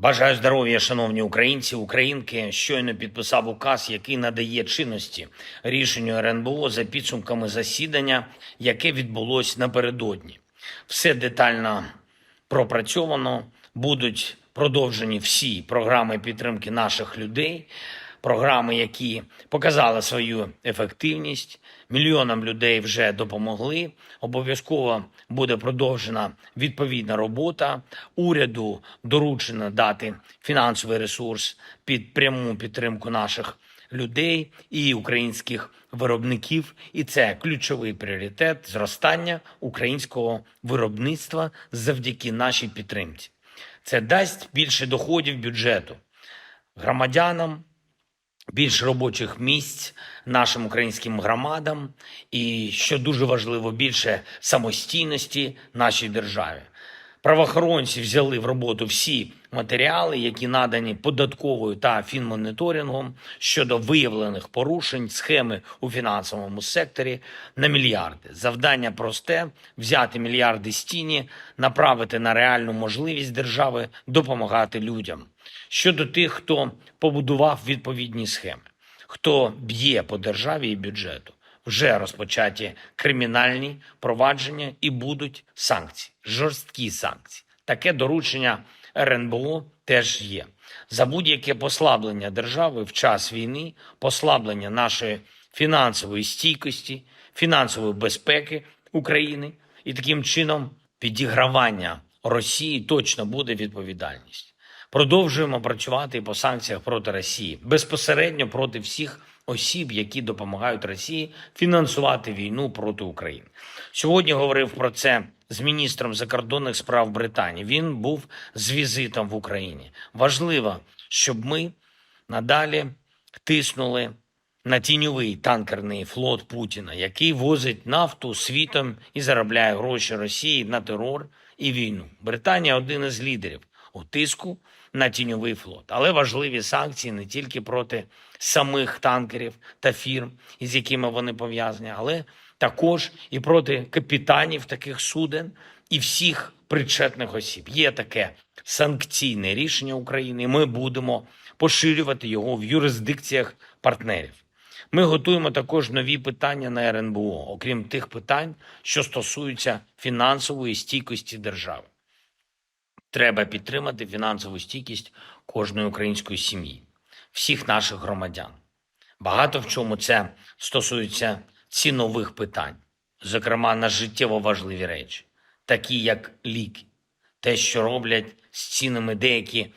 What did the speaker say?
Бажаю здоров'я, шановні українці, українки. Щойно підписав указ, який надає чинності рішенню РНБО за підсумками засідання, яке відбулось напередодні. Все детально пропрацьовано. Будуть продовжені всі програми підтримки наших людей, програми, які показали свою ефективність. Мільйонам людей вже допомогли. Обов'язково буде продовжена відповідна робота. Уряду доручено дати фінансовий ресурс під пряму підтримку наших людей і українських виробників. І це ключовий пріоритет зростання українського виробництва завдяки нашій підтримці. Це дасть більше доходів бюджету громадянам, більше робочих місць нашим українським громадам, і що дуже важливо, більше самостійності нашій державі. Правоохоронці взяли в роботу всі матеріали, які надані податковою та фінмоніторингом щодо виявлених порушень схеми у фінансовому секторі на мільярди. Завдання просте: взяти мільярди з тіні, направити на реальну можливість держави допомагати людям. Щодо тих, хто побудував відповідні схеми, хто б'є по державі і бюджету, вже розпочаті кримінальні провадження і будуть санкції, жорсткі санкції. Таке доручення РНБО теж є. За будь-яке послаблення держави в час війни, послаблення нашої фінансової стійкості, фінансової безпеки України і таким чином підігравання Росії точно буде відповідальність. Продовжуємо працювати по санкціях проти Росії безпосередньо проти всіх осіб, які допомагають Росії фінансувати війну проти України. Сьогодні говорив про це з міністром закордонних справ Британії. Він був з візитом в Україні. Важливо, щоб ми надалі тиснули на тіньовий танкерний флот Путіна, який возить нафту світом і заробляє гроші Росії на терор і війну. Британія один із лідерів у тиску на тіньовий флот. Але важливі санкції не тільки проти самих танкерів та фірм, із якими вони пов'язані, але також і проти капітанів таких суден і всіх причетних осіб. Є таке санкційне рішення України. Ми будемо поширювати його в юрисдикціях партнерів. Ми готуємо також нові питання на РНБО, окрім тих питань, що стосуються фінансової стійкості держави. Треба підтримати фінансову стійкість кожної української сім'ї, всіх наших громадян. Багато в чому це стосується цінових питань, зокрема на життєво важливі речі, такі як ліки, те, що роблять з цінами деякі